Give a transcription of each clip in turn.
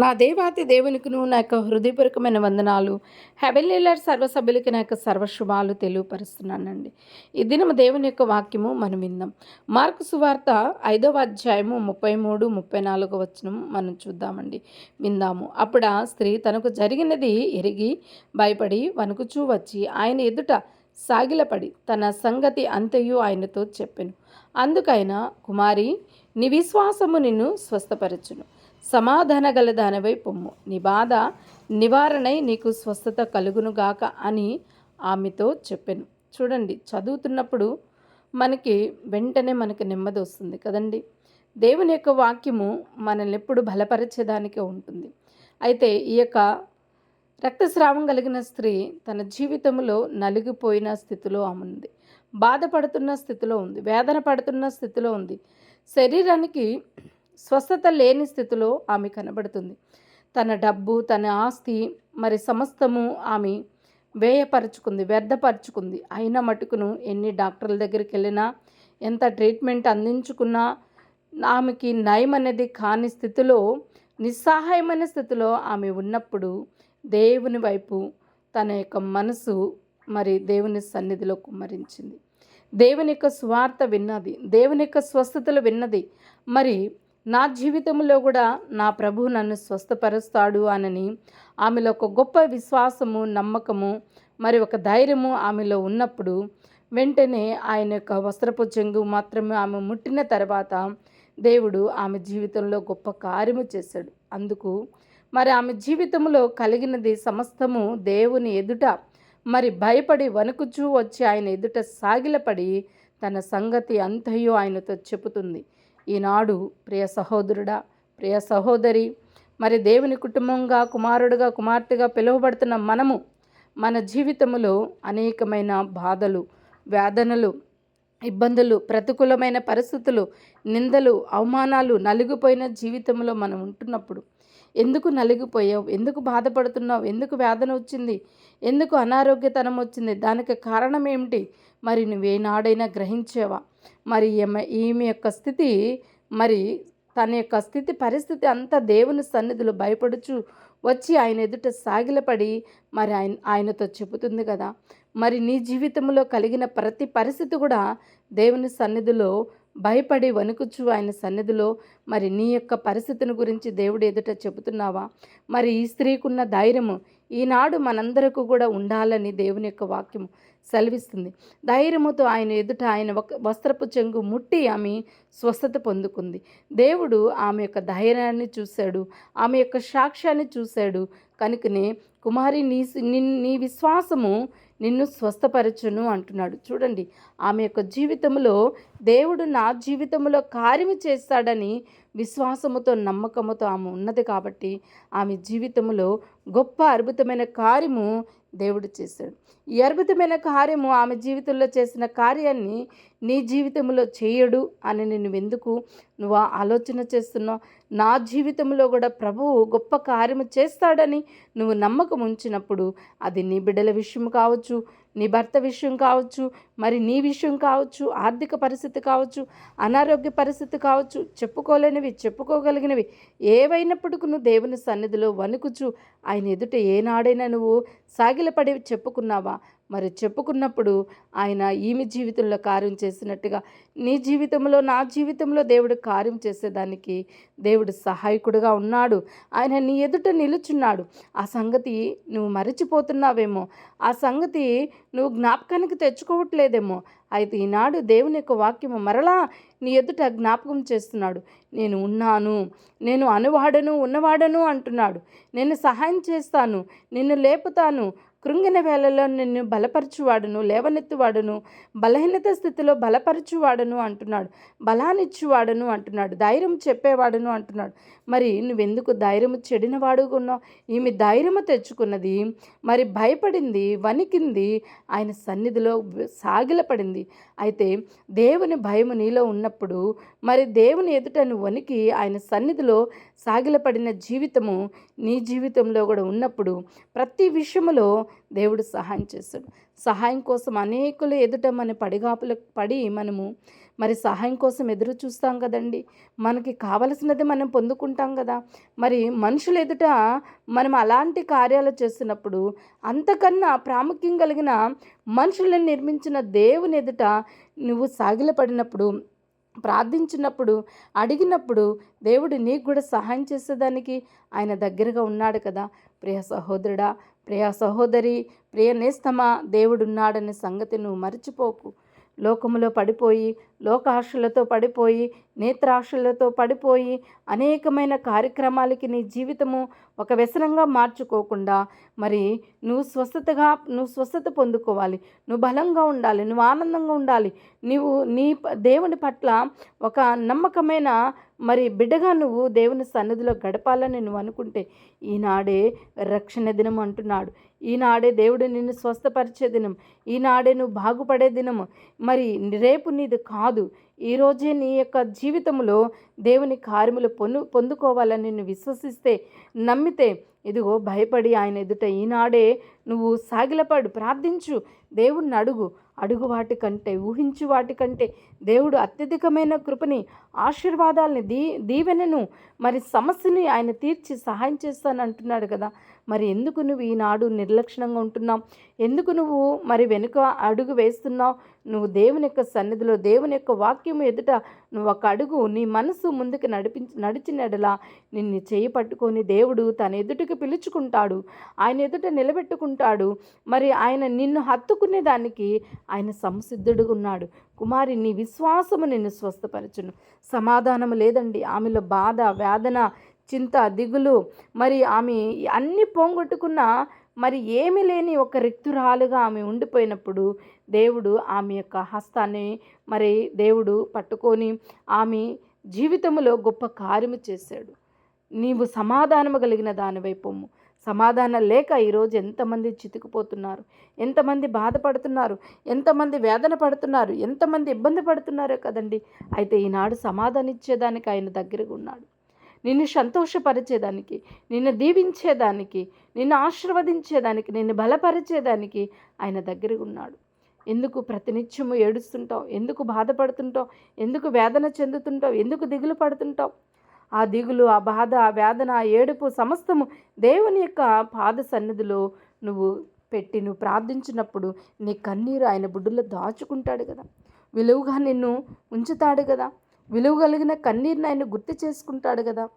నా దేవాతి దేవునికిను నా యొక్క హృదయపూర్వకమైన వందనాలు. హెబెల్లీలర్ సర్వసభ్యులకి నా యొక్క సర్వశుభాలు తెలియపరుస్తున్నానండి. ఈ దినం దేవుని యొక్క వాక్యము మనం విందాం. మార్కు సువార్త ఐదవ అధ్యాయము ముప్పై మూడు ముప్పై నాలుగు వచనం మనం చూద్దామండి. విందాము. అప్పుడు ఆ స్త్రీ తనకు జరిగినది ఎరిగి భయపడి వణుకుచూ వచ్చి ఆయన ఎదుట సాగిలపడి తన సంగతి అంతయు ఆయనతో చెప్పెను. అందుకైనా కుమారి నీ విశ్వాసము నిన్ను స్వస్థపరచును. సమాధాన గల దానివై పొమ్ము. నీ బాధ నివారణై నీకు స్వస్థత కలుగునుగాక అని ఆమెతో చెప్పాను. చూడండి చదువుతున్నప్పుడు మనకి వెంటనే మనకి నెమ్మది వస్తుంది కదండి. దేవుని యొక్క వాక్యము మనల్ని ఎప్పుడు బలపరిచేదానికే ఉంటుంది. అయితే ఈ యొక్క రక్తస్రావం కలిగిన స్త్రీ తన జీవితంలో నలిగిపోయిన స్థితిలో ఉంది. బాధపడుతున్న స్థితిలో ఉంది. వేదన పడుతున్న స్థితిలో ఉంది. శరీరానికి స్వస్థత లేని స్థితిలో ఆమె కనబడుతుంది. తన డబ్బు తన ఆస్తి మరి సమస్తము ఆమె వ్యయపరుచుకుంది వ్యర్థపరుచుకుంది. అయిన మటుకును ఎన్ని డాక్టర్ల దగ్గరికి వెళ్ళినా ఎంత ట్రీట్మెంట్ అందించుకున్నా ఆమెకి నయం అనేది కాని స్థితిలో నిస్సహాయమైన స్థితిలో ఆమె ఉన్నప్పుడు దేవుని వైపు తన యొక్క మనసు మరి దేవుని సన్నిధిలో కుమ్మరించింది. దేవుని యొక్క స్వార్థ విన్నది దేవుని యొక్క స్వస్థతలు విన్నది. మరి నా జీవితంలో కూడా నా ప్రభు నన్ను స్వస్థపరుస్తాడు అనని ఆమెలో ఒక గొప్ప విశ్వాసము నమ్మకము మరి ఒక ధైర్యము ఆమెలో ఉన్నప్పుడు వెంటనే ఆయన యొక్క వస్త్రపు చెంగు మాత్రమే ఆమె ముట్టిన తర్వాత దేవుడు ఆమె జీవితంలో గొప్ప కార్యము చేశాడు. అందుకు మరి ఆమె జీవితంలో కలిగినది సమస్తము దేవుని ఎదుట మరి భయపడి వణుకుచూ వచ్చి ఆయన ఎదుట సాగిలపడి తన సంగతి అంతయో ఆయనతో చెబుతుంది. ఈనాడు ప్రియ సహోదరుడా ప్రియ సహోదరి మరి దేవుని కుటుంబంగా కుమారుడుగా కుమార్తెగా పిలువబడుతున్న మనము మన జీవితంలో అనేకమైన బాధలు వేదనలు ఇబ్బందులు ప్రతికూలమైన పరిస్థితులు నిందలు అవమానాలు నలిగిపోయిన జీవితంలో మనం ఉంటున్నప్పుడు ఎందుకు నలిగిపోయావు? ఎందుకు బాధపడుతున్నావు? ఎందుకు వేదన వచ్చింది? ఎందుకు అనారోగ్యతనం వచ్చింది? దానికి కారణం ఏమిటి? మరి నువ్వేనాడైనా గ్రహించేవా? మరి ఈమె ఈమె యొక్క స్థితి మరి తన యొక్క స్థితి పరిస్థితి అంతా దేవుని సన్నిధిలో భయపడుచు వచ్చి ఆయన ఎదుట సాగిలపడి మరి ఆయన ఆయనతో చెబుతుంది కదా. మరి నీ జీవితంలో కలిగిన ప్రతి పరిస్థితి కూడా దేవుని సన్నిధిలో భయపడి వణుకుచు ఆయన సన్నిధిలో మరి నీ యొక్క పరిస్థితిని గురించి దేవుడు ఎదుట చెబుతున్నావా? మరి ఈ స్త్రీకున్న ధైర్యము ఈనాడు మనందరకు కూడా ఉండాలని దేవుని యొక్క వాక్యము. సెలవిస్తుంది. ధైర్యముతో ఆయన ఎదుట ఆయన ఒక వస్త్రపు చెంగు ముట్టి ఆమె స్వస్థత పొందుకుంది. దేవుడు ఆమె యొక్క ధైర్యాన్ని చూశాడు. ఆమె యొక్క సాక్ష్యాన్ని చూశాడు. కనుకనే కుమారి నీ నీ విశ్వాసము నిన్ను స్వస్థపరచును అంటున్నాడు. చూడండి ఆమె యొక్క జీవితంలో దేవుడు నా జీవితంలో కార్యము చేస్తాడని విశ్వాసముతో నమ్మకముతో ఆమె ఉన్నది కాబట్టి ఆమె జీవితంలో గొప్ప అద్భుతమైన కార్యము దేవుడు చేశాడు. ఈ అద్భుతమైన కార్యము ఆమె జీవితంలో చేసిన కార్యాన్ని నీ జీవితంలో చేయడు అని నేను ఎందుకు నువ్వు ఆలోచన చేస్తున్నావు? నా జీవితంలో కూడా ప్రభువు గొప్ప కార్యము చేస్తాడని నువ్వు నమ్మకం ఉంచినప్పుడు అది నీ బిడ్డల విషయం కావచ్చు నీ భర్త విషయం కావచ్చు మరి నీ విషయం కావచ్చు ఆర్థిక పరిస్థితి కావచ్చు అనారోగ్య పరిస్థితి కావచ్చు చెప్పుకోలేనివి చెప్పుకోగలిగినవి. ఏవైనప్పటికీ నువ్వు దేవుని సన్నిధిలో వణుకుచు. ఆయన ఎదుట ఏనాడైనా నువ్వు సాగిలపడి చెప్పుకున్నావా? మరి చెప్పుకున్నప్పుడు ఆయన ఈమె జీవితంలో కార్యం చేసినట్టుగా నీ జీవితంలో నా జీవితంలో దేవుడు కార్యం చేసేదానికి దేవుడు సహాయకుడుగా ఉన్నాడు. ఆయన నీ ఎదుట నిలుచున్నాడు. ఆ సంగతి నువ్వు మరచిపోతున్నావేమో. ఆ సంగతి నువ్వు జ్ఞాపకానికి తెచ్చుకోవట్లేదేమో. అయితే ఈనాడు దేవుని యొక్క వాక్యము మరలా నీ ఎదుట జ్ఞాపకం చేస్తున్నాడు. నేను ఉన్నాను. నేను అనువాడను ఉన్నవాడను అంటున్నాడు. నేను సహాయం చేస్తాను. నిన్ను లేపుతాను. కృంగిన వేళలో నిన్ను బలపరచువాడును లేవనెత్తువాడును బలహీనత స్థితిలో బలపరచువాడును అంటున్నాడు. బలాన్నిచ్చువాడును అంటున్నాడు. ధైర్యం చెప్పేవాడును అంటున్నాడు. మరి నువ్వెందుకు ధైర్యము చెడినవాడు ఉన్నావు ఈమె ధైర్యము తెచ్చుకున్నది మరి భయపడింది వణికింది. ఆయన సన్నిధిలో సాగిలపడింది. అయితే దేవుని భయము నీలో ఉన్నప్పుడు మరి దేవుని ఎదుట నువ్వు వణికి ఆయన సన్నిధిలో సాగిలపడిన జీవితము నీ జీవితంలో కూడా ఉన్నప్పుడు ప్రతి విషయములో దేవుడు సహాయం చేస్తాడు. సహాయం కోసం అనేకులు ఎదుట మన పడిగాపులకు పడి మనము మరి సహాయం కోసం ఎదురు చూస్తాం కదండి. మనకి కావలసినది మనం పొందుకుంటాం కదా. మరి మనుషుల ఎదుట మనం అలాంటి కార్యాలు చేస్తున్నప్పుడు అంతకన్నా ప్రాముఖ్యం కలిగిన మనుషులను నిర్మించిన దేవుని ఎదుట నువ్వు సాగిలపడినప్పుడు ప్రార్థించినప్పుడు అడిగినప్పుడు దేవుడు నీకు కూడా సహాయం చేసేదానికి ఆయన దగ్గరగా ఉన్నాడు కదా. ప్రియ సహోదరుడా ప్రియ సహోదరి ప్రియ నేస్తమా దేవుడున్నాడనే సంగతి నువ్వు మర్చిపోకు. లోకములో పడిపోయి లోకాశలతో పడిపోయి నేత్రాశలతో పడిపోయి అనేకమైన కార్యక్రమాలకి నీ జీవితము ఒక వ్యసనంగా మార్చుకోకుండా మరి నువ్వు స్వస్థతగా నువ్వు స్వస్థత పొందుకోవాలి. నువ్వు బలంగా ఉండాలి నువ్వు ఆనందంగా ఉండాలి. నీవు నీ దేవుని పట్ల ఒక నమ్మకమైన మరి బిడ్డగా నువ్వు దేవుని సన్నిధిలో గడపాలని నువ్వు అనుకుంటే ఈనాడే రక్షణ దినం అంటున్నాడు. ఈనాడే దేవుడు నిన్ను స్వస్థపరిచే దినం. ఈనాడే నువ్వు బాగుపడే దినము. మరి రేపు నీది కాదు. ఈరోజే నీ యొక్క జీవితంలో దేవుని కార్యములు పొందు పొందుకోవాలని నిన్ను విశ్వసిస్తే నమ్మితే ఇదిగో భయపడి ఆయన ఎదుట ఈనాడే నువ్వు సాగిలపడు. ప్రార్థించు. దేవుణ్ణి అడుగు. అడుగు వాటికంటే ఊహించు వాటికంటే దేవుడు అత్యధికమైన కృపని ఆశీర్వాదాలని దీ దీవెనను మరి సమస్యని ఆయన తీర్చి సహాయం చేస్తాను అంటున్నాడు కదా. మరి ఎందుకు నువ్వు ఈనాడు నిర్లక్ష్యంగా ఉంటున్నావు? ఎందుకు నువ్వు మరి వెనుక అడుగు వేస్తున్నావు? నువ్వు దేవుని యొక్క సన్నిధిలో దేవుని యొక్క వాక్యం ఎదుట నువ్వు ఒక అడుగు నీ మనసు ముందుకు నడిపించి నడిచినడలా నిన్ను చేయి పట్టుకొని దేవుడు తన ఎదుటికి పిలుచుకుంటాడు. ఆయన ఎదుట నిలబెట్టుకుంటాడు. మరి ఆయన నిన్ను హత్తుకునే దానికి ఆయన సంసిద్ధుడుగా ఉన్నాడు. కుమారి నీ విశ్వాసము నిన్ను స్వస్థపరచును. సమాధానము లేదండి. ఆమెలో బాధ వేదన చింత దిగులు. మరి ఆమె అన్ని పోగొట్టుకున్న మరి ఏమీ లేని ఒక రిక్తురాలుగా ఆమె ఉండిపోయినప్పుడు దేవుడు ఆమె యొక్క హస్తాన్ని మరి దేవుడు పట్టుకొని ఆమె జీవితంలో గొప్ప కార్యము చేశాడు. నీవు సమాధానము కలిగిన దానివైపోము సమాధానం లేక ఈరోజు ఎంతమంది చితికిపోతున్నారు? ఎంతమంది బాధపడుతున్నారు? ఎంతమంది వేదన పడుతున్నారు? ఎంతమంది ఇబ్బంది పడుతున్నారో కదండి. అయితే ఈనాడు సమాధానం ఇచ్చేదానికి ఆయన దగ్గరగా ఉన్నాడు. నిన్ను సంతోషపరిచేదానికి నిన్ను దీవించేదానికి నిన్ను ఆశీర్వదించేదానికి నిన్ను బలపరిచేదానికి ఆయన దగ్గరగా ఉన్నాడు. ఎందుకు ప్రతినిత్యము ఏడుస్తుంటావు? ఎందుకు బాధపడుతుంటావు? ఎందుకు వేదన చెందుతుంటావు? ఎందుకు దిగులు పడుతుంటావు? ఆ దిగులు ఆ బాధ ఆ వేదన ఆ ఏడుపు సమస్తము దేవుని యొక్క పాద సన్నిధిలో నువ్వు పెట్టి నువ్వు ప్రార్థించినప్పుడు నీ కన్నీరు ఆయన బుడ్డులో దాచుకుంటాడు కదా. విలువగా నిన్ను ఉంచుతాడు కదా. విలువ కలిగిన కన్నీరుని ఆయన గుర్తు చేసుకుంటాడు కదా.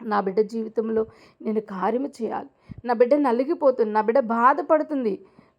నా బిడ్డ జీవితంలో నేను కార్యము చేయాలి. నా బిడ్డ నలిగిపోతుంది. నా బిడ్డ బాధపడుతుంది.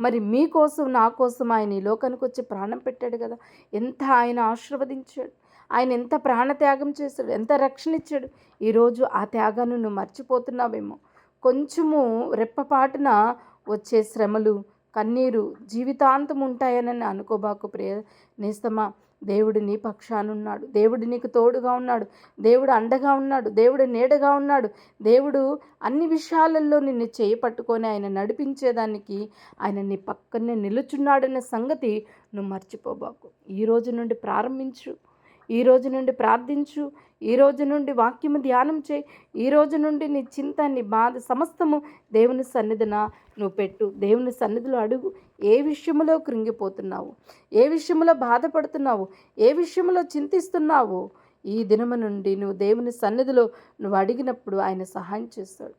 మరి మీకోసం నా కోసం ఆయన ఈ లోకానికి వచ్చి ప్రాణం పెట్టాడు కదా. ఎంత ఆయన ఆశీర్వదించాడు. ఆయన ఎంత ప్రాణత్యాగం చేశాడు. ఎంత రక్షణ ఇచ్చాడు. ఈరోజు ఆ త్యాగాన్ని నువ్వు మర్చిపోతున్నావేమో. కొంచెము రెప్పపాటున వచ్చే శ్రమలు కన్నీరు జీవితాంతం ఉంటాయనని అనుకోబాకు ప్రియ నేస్తమా. దేవుడు నీ పక్షానున్నాడు దేవుడు నీకు తోడుగా ఉన్నాడు. దేవుడు అండగా ఉన్నాడు. దేవుడు నీడగా ఉన్నాడు. దేవుడు అన్ని విషయాలలో నిన్ను చేయి పట్టుకొని ఆయన నడిపించేదానికి ఆయన నీ పక్కనే నిలుచున్నాడనే సంగతి నువ్వు మర్చిపోబాకు. ఈ రోజు నుండి ప్రారంభించు. ఈ రోజు నుండి ప్రార్థించు ఈ రోజు నుండి వాక్యము ధ్యానం చేయి ఈ రోజు నుండి నీ చింత నీ బాధ సమస్తము దేవుని సన్నిధిన నువ్వు పెట్టు. దేవుని సన్నిధిలో అడుగు. ఏ విషయంలో కృంగిపోతున్నావు? ఏ విషయంలో బాధపడుతున్నావు? ఏ విషయంలో చింతిస్తున్నావు? ఈ దినము నుండి నువ్వు దేవుని సన్నిధిలో నువ్వు అడిగినప్పుడు ఆయన సహాయం చేస్తాడు.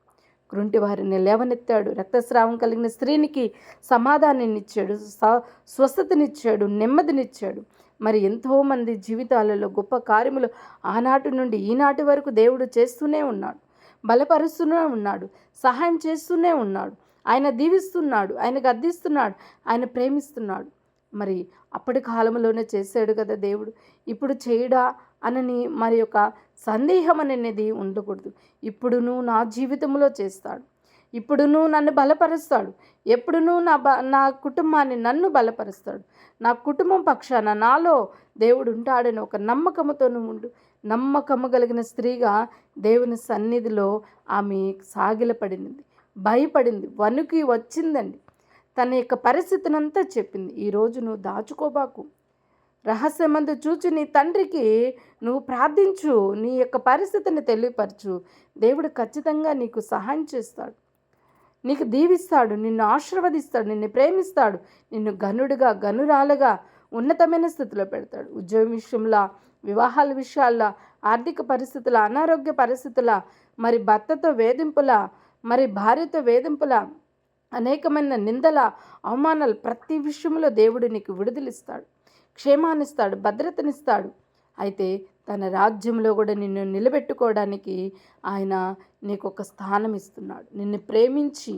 కృంటి వారిని లేవనెత్తాడు. రక్తస్రావం కలిగిన స్త్రీనికి సమాధానాన్ని ఇచ్చాడు. స- స్వస్థతనిచ్చాడు. నెమ్మదినిచ్చాడు. మరి ఎంతోమంది జీవితాలలో గొప్ప కార్యములు ఆనాటి నుండి ఈనాటి వరకు దేవుడు చేస్తూనే ఉన్నాడు. బలపరుస్తూనే ఉన్నాడు. సహాయం చేస్తూనే ఉన్నాడు. ఆయన దీవిస్తున్నాడు. ఆయన గద్దిస్తున్నాడు. ఆయన ప్రేమిస్తున్నాడు. మరి అప్పటి కాలంలోనే చేశాడు కదా దేవుడు. ఇప్పుడు చేయడా అనని మరి యొక్క సందేహం అనేది ఉండకూడదు. ఇప్పుడును నా జీవితంలో చేస్తాడు. ఇప్పుడును నన్ను బలపరుస్తాడు. ఎప్పుడును నా బ నా కుటుంబాన్ని నన్ను బలపరుస్తాడు. నా కుటుంబం పక్షాన నాలో దేవుడు ఉంటాడని ఒక నమ్మకముతో ఉండు. నమ్మకము కలిగిన స్త్రీగా దేవుని సన్నిధిలో ఆమె సాగిలపడింది. భయపడింది. వణుకి వచ్చిందండి. తన యొక్క పరిస్థితినంతా చెప్పింది. ఈరోజు నువ్వు దాచుకోబాకు. రహస్యమందు చూచి నీ తండ్రికి నువ్వు ప్రార్థించు. నీ యొక్క పరిస్థితిని తెలియపరచు. దేవుడు ఖచ్చితంగా నీకు సహాయం చేస్తాడు. నీకు దీవిస్తాడు నిన్ను ఆశీర్వదిస్తాడు నిన్ను ప్రేమిస్తాడు నిన్ను గనుడుగా గనురాలుగా ఉన్నతమైన స్థితిలో పెడతాడు. ఉద్యోగం విషయంలో వివాహాల విషయాల్లో ఆర్థిక పరిస్థితుల అనారోగ్య పరిస్థితుల మరి భర్తతో వేధింపుల మరి భార్యతో వేధింపుల అనేకమైన నిందల అవమానాలు ప్రతి విషయంలో దేవుడు నీకు విడుదలిస్తాడు క్షేమాన్నిస్తాడు భద్రతనిస్తాడు అయితే తన రాజ్యంలో కూడా నిన్ను నిలబెట్టుకోవడానికి ఆయన నీకు ఒక స్థానం ఇస్తున్నాడు. నిన్ను ప్రేమించి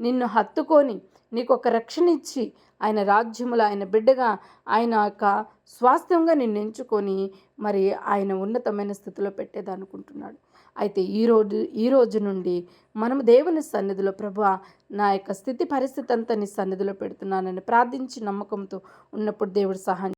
నిన్ను హత్తుకొని నీకు ఒక రక్షణ ఇచ్చి ఆయన రాజ్యములు ఆయన బిడ్డగా ఆయన యొక్క స్వాస్థ్యంగా నిన్ను ఎంచుకొని మరి ఆయన ఉన్నతమైన స్థితిలో పెట్టేదనుకుంటున్నాడు. అయితే ఈరోజు ఈ రోజు నుండి మనం దేవుని సన్నిధిలో ప్రభు నా యొక్క స్థితి పరిస్థితి అంతా నీ సన్నిధిలో పెడుతున్నానని ప్రార్థించి నమ్మకంతో ఉన్నప్పుడు దేవుడు సహాయం